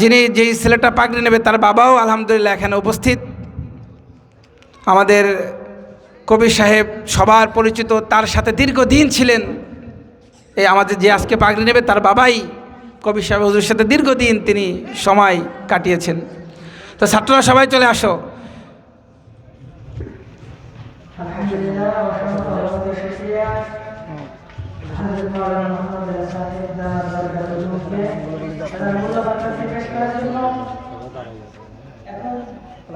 যিনি যেই ছেলেটা পাগড়ি নেবে, তার বাবাও আলহামদুলিল্লাহ এখানে উপস্থিত। আমাদের কবি সাহেব সবার পরিচিত, তার সাথে দীর্ঘদিন ছিলেন। এই আমাদের যে আজকে পাগড়ি নেবে, তার বাবাই কবি সাহেব হুজুরের সাথে দীর্ঘদিন তিনি সময় কাটিয়েছেন। তো ছাত্ররা সবাই চলে আসো। আলহামদুলিল্লাহ অসংখ্য শুক্রিয়া হযরত মাওলানা মুহাম্মদ সাহেব দামাত বরকাতুহুকে তার মূল্যবান তথ্য পেশ করার জন্য এখন আমি নামগুলো বলি পর্যায়ক্রমে ছাত্রদের পুরস্কৃত করা হবে তাদের মেধাবলী কারণে আমি একজন হাফেজে কোরআন যিনি এবছর আপনাদের মাদ্রাসাতে হাফেজে শেষ করেছেন তাকে নিবেন পিতা হযরত মাওলানা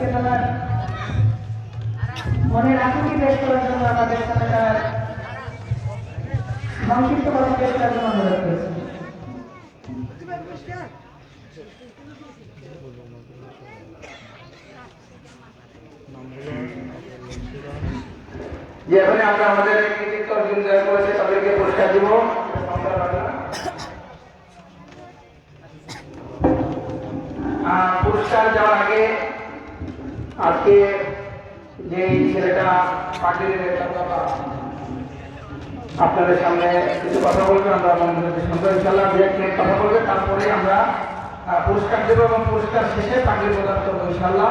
আজকে তারা মনের আকুতি পেশ করার জন্য আমাদের সাথে তার সংক্ষিপ্ত কথা করার জন্য অনুরোধ করেছি যে এখানে আমরা আমাদের কৃতিত্ব অর্জন যারা করেছে তাদেরকে পুরস্কার দিব। পুরস্কার যাওয়ার আগে আজকে যে ছেলেটা পার্টির আপনাদের সামনে কিছু কথা বলবে, আমরা মন্দিরের সুন্দর ইনশাল্লাহ দু এক মিনিট কথা বলবে, তারপরে আমরা পুরস্কার দেবো এবং পুরস্কার শেষে পাখির প্রদান করব ইনশাল্লাহ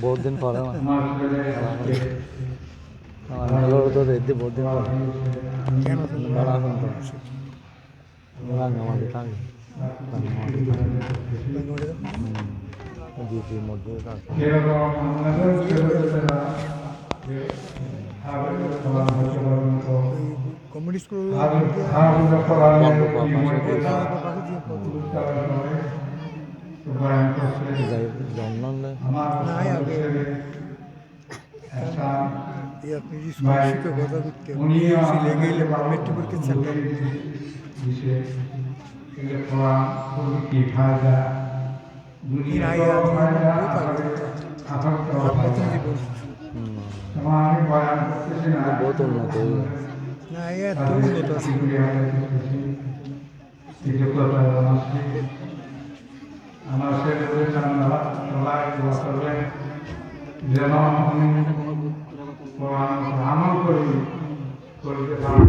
বহুত দিন পরে আমার মেলোর তো দেখতে বহুত দিন পরে বড় থাকে মধ্যে হাফেজ কোরআনের জীবনে বয়ান করছে। আমার একটা আপনি যে শিক্ষক কথা করতে উনি গেলে মেট্রিক পরীক্ষা ফায়দা বহুত আগে। না বহুত উন্নত হয়ে না এত উন্নত আছে আমার ছেলেদের চান্দা সবাই দোয়া করবেন যেন আমি আমল করি করতে পারি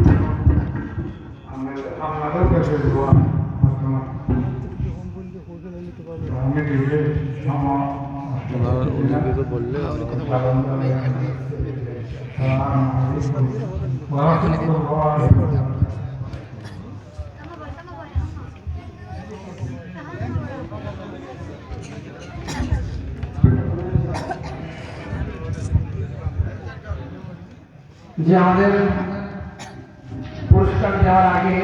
আমি আপনাদের কাছে দোয়া। আমি দিলে আমার ওনার যে আমাদের পুরস্কার দেওয়ার আগে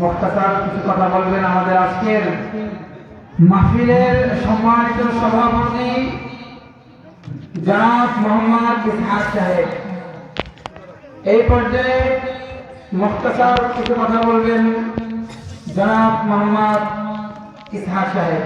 বক্তাকার কিছু কথা বলবেন আমাদের আজকের মাহফিলের সম্মানিত সভাপতি জনাব মোহাম্মদ সাহেব। এই পর্যায়ে মুক্তাসার কিছু কথা বলবেন জনাব মোহাম্মদ ইসহাক সাহেব।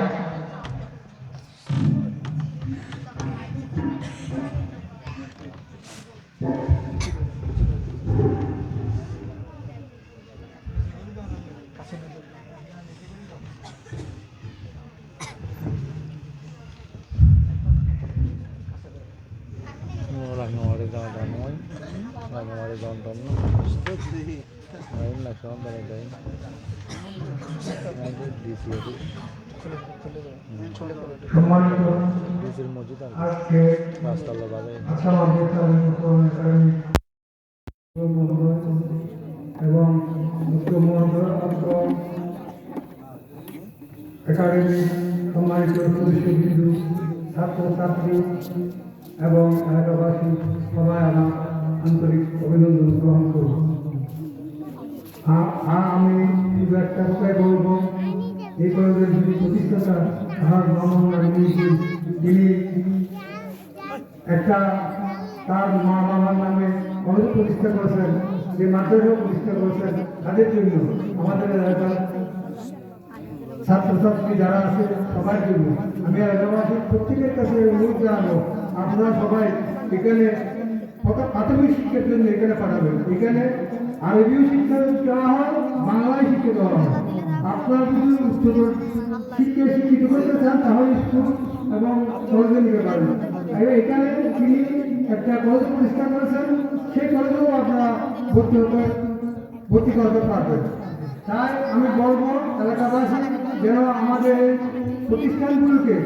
মসজিদ আজকে এবং একাডেমি সম্মানিত সদস্যবৃন্দ ছাত্রছাত্রী এবং এলাকাবাসী সবাই আমার আন্তরিক অভিনন্দন গ্রহণ করব। আমি একটা বলব এই কলেজের যিনি প্রতিষ্ঠাতা তাহার মামুন তিনি একটা তার মা বাবার নামে কলেজ প্রতিষ্ঠা করেছেন, যে মাদ্রাসাও প্রতিষ্ঠা করেছেন, তাদের জন্য, আমাদের এলাকার ছাত্রছাত্রী যারা আছে, সবার জন্য। আমি এলাকাবাসী প্রত্যেকের কাছে অনুরোধ জানাব, আপনারা সবাই এখানে প্রথম প্রাথমিক শিক্ষার জন্য এখানে পাঠাবেন? এখানে আরবিও শিক্ষা দেওয়া হয়, বাংলায় শিক্ষা দেওয়া হয়। আপনারা যদি উচ্চতর শিক্ষায় শিক্ষিত করতে চান, তাহলে স্কুল এবং কলেজে নিতে আর এখানে তিনি একটা কলেজ প্রতিষ্ঠা করেছেন সেই কলেজেও আপনারা ভর্তি হতে, ভর্তি করাতে পারবেন। তাই আমি বলব, এলাকাবাসী, যেন আমাদের প্রতিষ্ঠানগুলোকে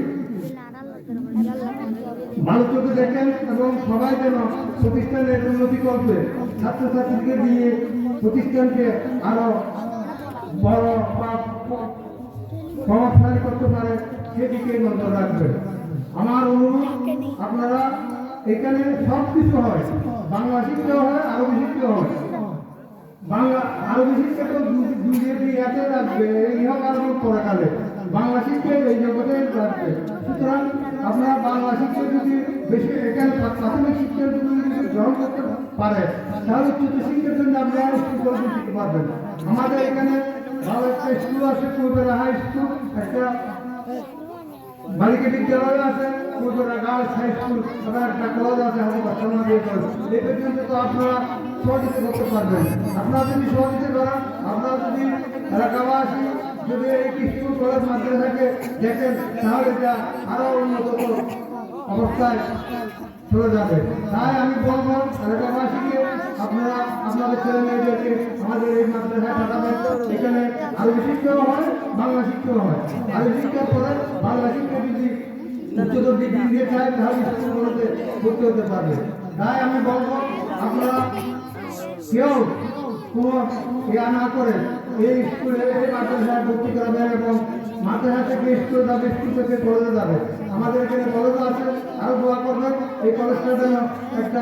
ভালো চোখে দেখেন এবং সবাই যেন প্রতিষ্ঠানের উন্নতি করবে ছাত্রছাত্রীকে দিয়ে প্রতিষ্ঠানকে আরও বড় বা প্রভাবশালী করতে পারে, সেদিকে নজর রাখবেন। আমার অনুরোধ, আপনারা এখানে সব কিছু হয়, বাংলা শিক্ষাও হয়, আরবি শিক্ষাও হয়। বাংলা, আরবি শিক্ষা তো দু- দুনিয়া দিয়ে এতে রাখবে ইহক আর পড়াকালে বাংলা শিক্ষা এই জগতে রাখবে। সুতরাং আপনারা বাংলা শিক্ষা যদি বেশি এখানে প্রা- প্রাথমিক শিক্ষা যদি গ্রহণ করতে পারে, তাহলে উচ্চ শিক্ষার জন্য আপনারা স্কুল শিখতে পারবেন। আমাদের এখানে ভালো একটা স্কুল আছে পূর্বেরা হাই স্কুল, একটা বালিকা বিদ্যালয় আছে পূর্বেরা গার্লস হাই স্কুল, আবার একটা কলেজ আছে বাচ্চারা কলেজ। এই পর্যন্ত তো আপনারা সহযোগিতা করতে পারবেন। আপনারা যদি সহযোগিতা করেন, আপনারা যদি এলাকাবাসী যদি এই স্কুল কলেজ মাদ্রাসাকে দেখেন তাহলে এটা আরও উন্নত অবস্থায় চলে যাবে। তাই আমি বলব এলাকাবাসীকে আপনারা, আপনাদের ছেলে মেয়েদেরকে আমাদের এই মাদ্রাসায় পাঠাবেন। এখানে আরবি শিক্ষাও হয়, বাংলা শিক্ষাও হয়। আরবি শিক্ষার পরে বাংলা শিক্ষা যদি উচ্চতর ডিগ্রি নিয়ে চায় তাহলে স্কুলগুলোতে ভর্তি হতে পারবে। তাই আমি বলব, আপনারা কেউ কোনো ইয়া না করে এই স্কুলে মাদ্রাসায় ভর্তি করাবেন এবং স্কুল স্কুল থেকে কলেজে যাবে। আমাদের এখানে কলেজ আছে আরও দোয়া করবেন এই কলেজটা যেন একটা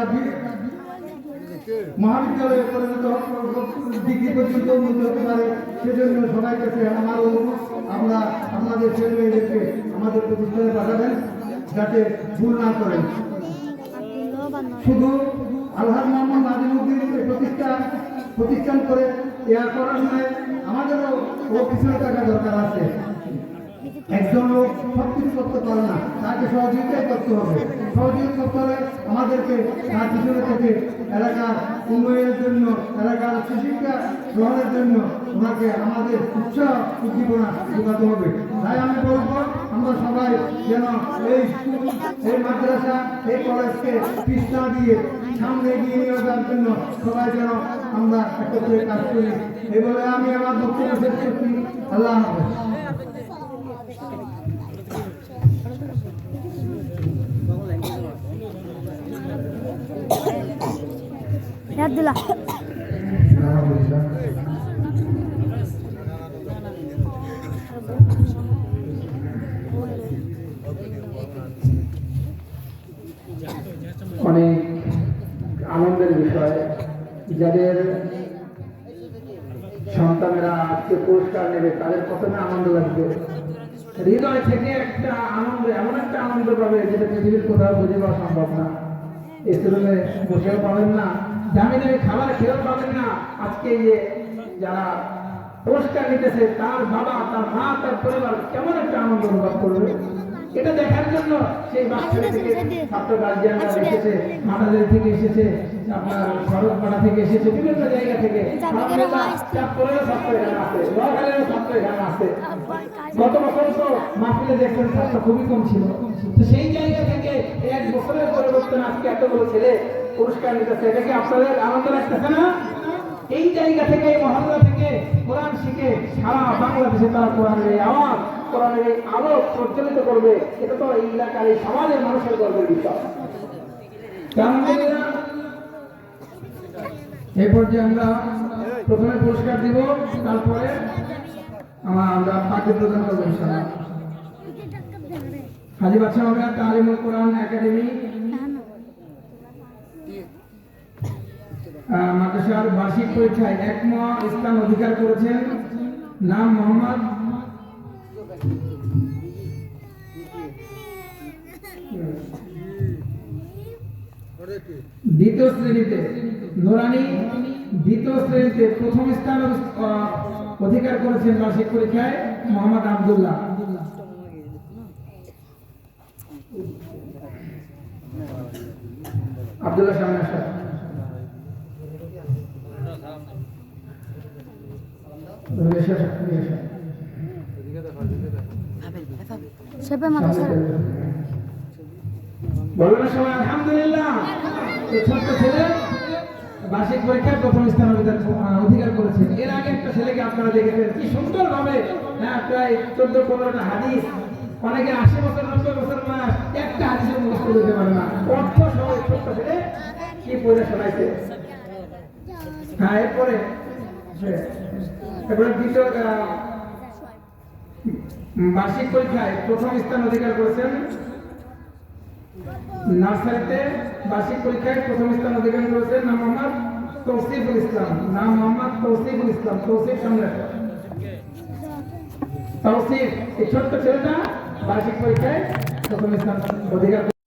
মহাবিদ্যালয়ে পরিণত ডিগ্রি পর্যন্ত উন্নত হতে পারে, সেজন্য সবাই কাছে আমার অনুরোধ, আমরা আপনাদের ছেলে মেয়েদেরকে আমাদের প্রতিষ্ঠানে পাঠাবেন, যাতে ভুল না করেন। শুধু আল্লাহ মোহাম্মদ নাজিমুদ্দিন এই প্রতিষ্ঠান প্রতিষ্ঠান করে ইয়া করার আমাদেরও ও পিছনে থাকা দরকার আছে। একজন লোক সব করতে পারে না, তাকে সহযোগিতাই করতে হবে। সহযোগিতা করতে হলে আমাদেরকে তার পিছনে থেকে এলাকার উন্নয়নের জন্য, এলাকার সুশিক্ষা গ্রহণের জন্য ওনাকে আমাদের উৎসাহ উদ্দীপনা যোগাতে হবে। তাই আমি বলব আমরা সবাই যেন এই স্কুল এই মাদ্রাসা এই কলেজকে পিছনা দিয়ে সামনে এগিয়ে নিয়ে যাওয়ার জন্য সবাই যেন আমরা একত্রে কাজ করি। এই আমি আমার বক্তব্য শেষ করছি। আল্লাহ হাফেজ। Abdullah. যাদের সন্তানেরা আজকে পুরস্কার নেবে, তাদের প্রথমে আনন্দ লাগবে। হৃদয় থেকে একটা আনন্দ, এমন একটা আনন্দ পাবে যেটা পৃথিবীর কোথাও বুঝে পাওয়া সম্ভব না। রুমে বসেও পাবেন না দামি দামি খাবার খেয়েও পাবেন না। আজকে যে যারা পুরস্কার নিতেছে, তার বাবা, তার মা, তার পরিবার কেমন একটা আনন্দ অনুভব করবে? এটা দেখার জন্য সেই বাচ্চা থেকে ছাত্র গার্জিয়ানরা এসেছে মাতাদের থেকে এসেছে আপনার শরৎপাড়া থেকে এসেছে বিভিন্ন জায়গা থেকে। চাঁদপুরেরও ছাত্র এখানে আছে লোহাগালেরও ছাত্র এখানে আছে গত বছর তো মাহফিলে দেখছেন ছাত্র খুবই কম ছিল। তো সেই জায়গা থেকে এক বছরের পরিবর্তন আজকে এতগুলো ছেলে পুরস্কার নিতেছে। এটা কি আপনাদের আনন্দ লাগতেছে না? এই জায়গা থেকে, মহল্লা থেকে কোরআন শিখে সারা বাংলাদেশে তারা কোরআনের এই আওয়াজ, কোরআনের এই আলো প্রজ্বলিত করবে। এটা তো এই এলাকার এই সমাজের মানুষের গর্বের বিষয়। এই পর্যায়ে আমরা প্রথমে পুরস্কার দিব, তারপরে আমার আমরা পাঠ্য প্রদান করব ইনশাআল্লাহ। হাজি বাদশাহ হবে তালিমুল কোরআন একাডেমি। মাদ্রাসার বার্ষিক পরীক্ষায় একমা স্থান অধিকার করেছেন। নাম মোহাম্মদ দ্বিতীয় শ্রেণীতে, নোরানি দ্বিতীয় শ্রেণীতে প্রথম স্থান অধিকার করেছেন বার্ষিক পরীক্ষায় মোহাম্মদ আব্দুল্লাহ। আব্দুল্লাহ সামনে আসা এসে আসা, এসে আসা। সেপে মাথা সরে বলবেন না সবাই ছোট্ট ছেলে বার্ষিক পরীক্ষায় প্রথম স্থান অধিকার আহ, অধিকার করেছে এর আগে একটা ছেলেকে আপনারা দেখেছেন কি সুন্দর ভাবে হ্যাঁ প্রায় চোদ্দ পনেরোটা হাদিস অনেকে আশি বছর নব্বই বছর বয়স একটা হাদিসের মুখস্থ না অর্থ সহ ছোট্ট কি পড়ে শোনাইছে? হ্যাঁ এরপরে। এরপরে দ্বিতীয় বার্ষিক পরীক্ষায় প্রথম স্থান অধিকার করেছেন নার্সারিতে বার্ষিক পরীক্ষায় প্রথম স্থান অধিকার করেছেন নাম মোহাম্মদ তৌসিফুল ইসলাম। নাম মোহাম্মদ তৌসিফুল ইসলাম। তৌসিফ সামনে তৌসিফ, এই ছোট্ট ছেলেটা বার্ষিক পরীক্ষায় প্রথম স্থান অধিকার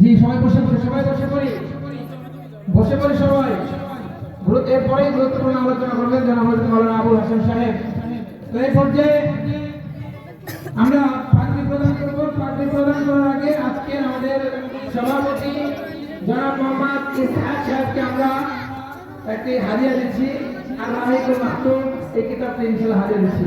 জি সবাই বসে বসে সবাই বসে পড়ি বসে পড়ি সবাই এরপরেই গুরুত্বপূর্ণ আলোচনা করবেন যেন আমাদের আবুল হাসান সাহেব। এই পর্যায়ে আমরা সভাপতি জনাব মোহাম্মদ ইসহাক সাহেবকে আমরা একটি হাদিয়া দিচ্ছি। আর রাহিকুল মাহতুম এই কিতাবটি ইনশাল্লাহ হাদিয়া দিচ্ছি।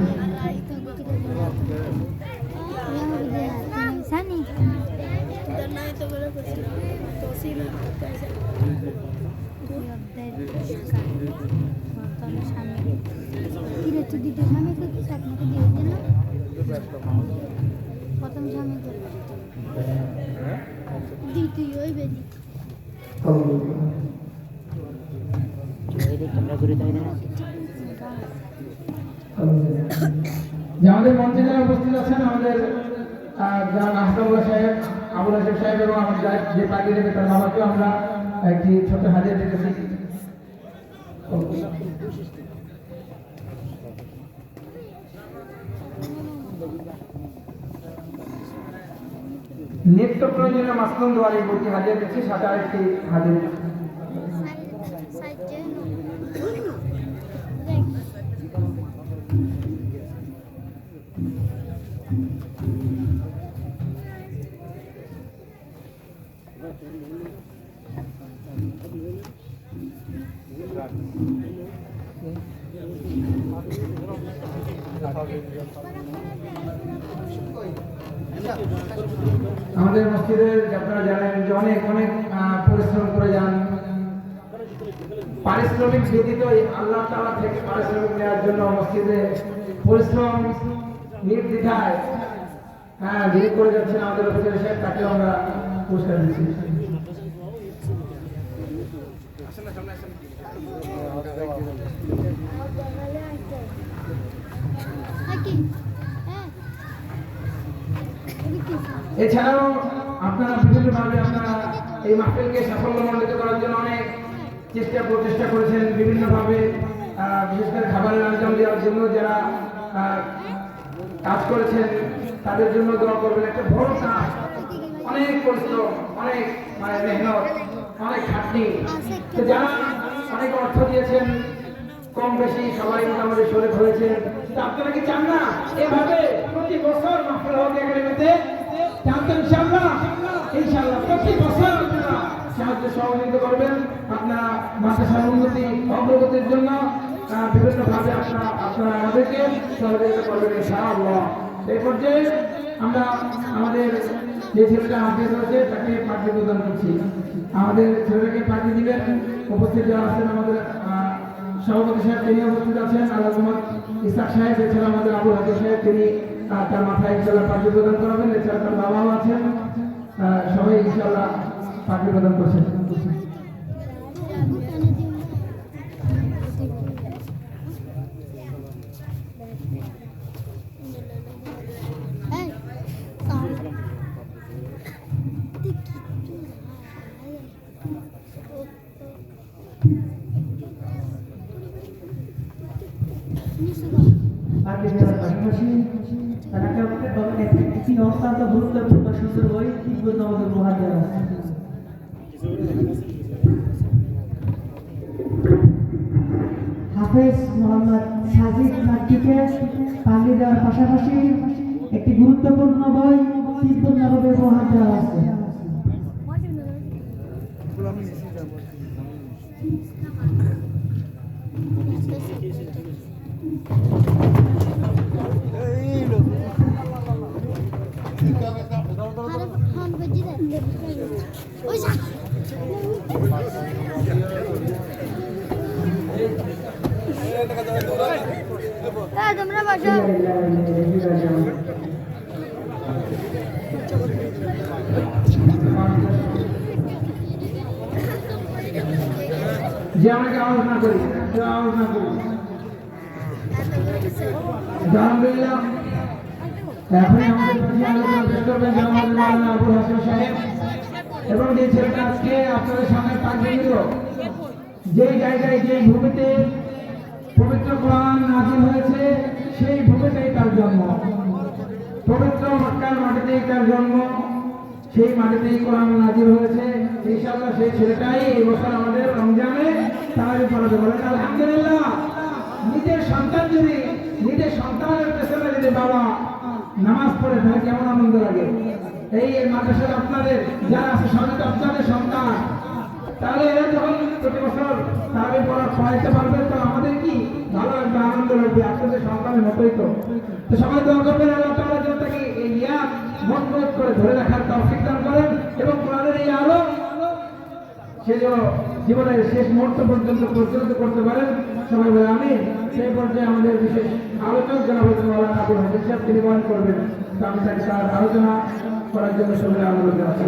প্রথম স্বামী আমাদের মঞ্চে যারা উপস্থিত আছেন আমাদের সাহেব, আবুল হাসিম সাহেব এবং আমার যে পার্টি দেবে তার বাবাকেও আমরা একটি ছোট হাজির দিতেছি নিত্য প্রয়োজনীয় মাসলুম দোয়ার এই বইটি হাজির দিচ্ছি সাথে আরেকটি হাজির পারিশ্রমিক ব্যতীত আল্লাহ তাআলা থেকে পারিশ্রমিক নেওয়ার জন্য মসজিদে পরিশ্রম নির্দ্বিধায় হ্যাঁ করে আমাদের আমরা পুরস্কার দিচ্ছি। এছাড়াও আপনারা বিভিন্নভাবে আপনারা এই মাহফিলকে সাফল্যমণ্ডিত করার জন্য অনেক চেষ্টা প্রচেষ্টা করেছেন বিভিন্নভাবে বিশেষ করে খাবারের আঞ্জাম দেওয়ার জন্য যারা কাজ করেছেন, তাদের জন্য দোয়া করবেন। একটা কাজ অনেক পরিশ্রম, অনেক মানে মেহনত, অনেক খাটনি। তো যারা অনেক অর্থ দিয়েছেন, কম বেশি সবাই মোটামুটি শরীর হয়েছে তা আপনারা কি চান না? এভাবে প্রতি বছর মাহফিল হোক একাডেমিতে চান তো ইনশাল্লাহ ইনশাল্লাহ প্রতি বছর সহযোগিতা করবেন। আপনারা মাদ্রাসার উন্নতি অগ্রগতির জন্য বিভিন্নভাবে আপনারা আপনারা আমাদেরকে সহযোগিতা করবেন, ইনশাআল্লাহ। এই পর্যায়ে আমরা আমাদের যে ছেলেটা হাতে রয়েছে তাকে পাঠ্য প্রদান করছি। আমাদের ছেলেটাকে পাঠ্য দিবেন। উপস্থিত যারা আছেন, আমাদের সভাপতি সাহেব তিনি উপস্থিত আছেন। আল্লাহ মোহাম্মদ ইসাক সাহেব, এছাড়া আমাদের আবুল হাকিম সাহেব, তিনি তার মাথায় ইনশাল্লাহ পাঠ্য প্রদান করাবেন। এছাড়া তার বাবাও আছেন। সবাই ইনশাল্লাহ পাঠ্য প্রদান করছেন। পাশাপাশি তাকে আমাদের একটি অত্যন্ত গুরুত্বপূর্ণ সুন্দর বই তিব্বত আমাদের দেওয়া আছে? হাফেজ মোহাম্মদ সাজিদ নাট্যকে পাল্লি দেওয়ার পাশাপাশি একটি গুরুত্বপূর্ণ বই তিব্বত নবদের দেওয়া আছে তোমরা বসো। যে আমাকে করি করি। আমাদের আলোচনা পেশ করবেন জনাব মাওলানা আবুল হাসান সাহেব। এবং যে ছেলেটা আজকে আপনাদের সামনে পাঠিয়ে দিল যেই জায়গায় যেই ভূমিতে পবিত্র কোরআন নাজিল হয়েছে, সেই ভূমিতেই তার জন্ম। পবিত্র মক্কার মাটিতেই তার জন্ম, সেই মাটিতেই কোরআন নাজিল হয়েছে। ইনশাআল্লাহ সেই ছেলেটাই এই বছর আমাদের রমজানে তারাবি পড়াতে বলেন আলহামদুলিল্লাহ, নিজের সন্তান যদি, নিজের সন্তানের পেছনে যদি বাবা নামাজ পড়ে, তাহলে কেমন আনন্দ লাগে? এই মাদ্রাসার আপনাদের, যারা আছে তো আপনাদের সন্তান। তাহলে এরা যখন প্রতি বছর তারাবি পড়া পড়াইতে পারবে, তো আমাদের কি ভালো লাগবে আনন্দ লাগবে, আপনাদের সন্তানের মতোই তো। তো সবাই দোয়া করবেন, আল্লাহ তাআলা যেন তাকে এই জ্ঞান মজবুত করে ধরে রাখার তৌফিক দান করেন এবং কোরআনের এই আলো সে যেন জীবনের শেষ মুহূর্ত পর্যন্ত পরিচালিত করতে পারেন। সবাই বলে আমি সেই পর্যায়ে আমাদের বিশেষ আলোচক সাহেব, তিনি বহন করবেন। তো আমি তাকে তার আলোচনা করার জন্য সবাই অনুরোধ জানাচ্ছি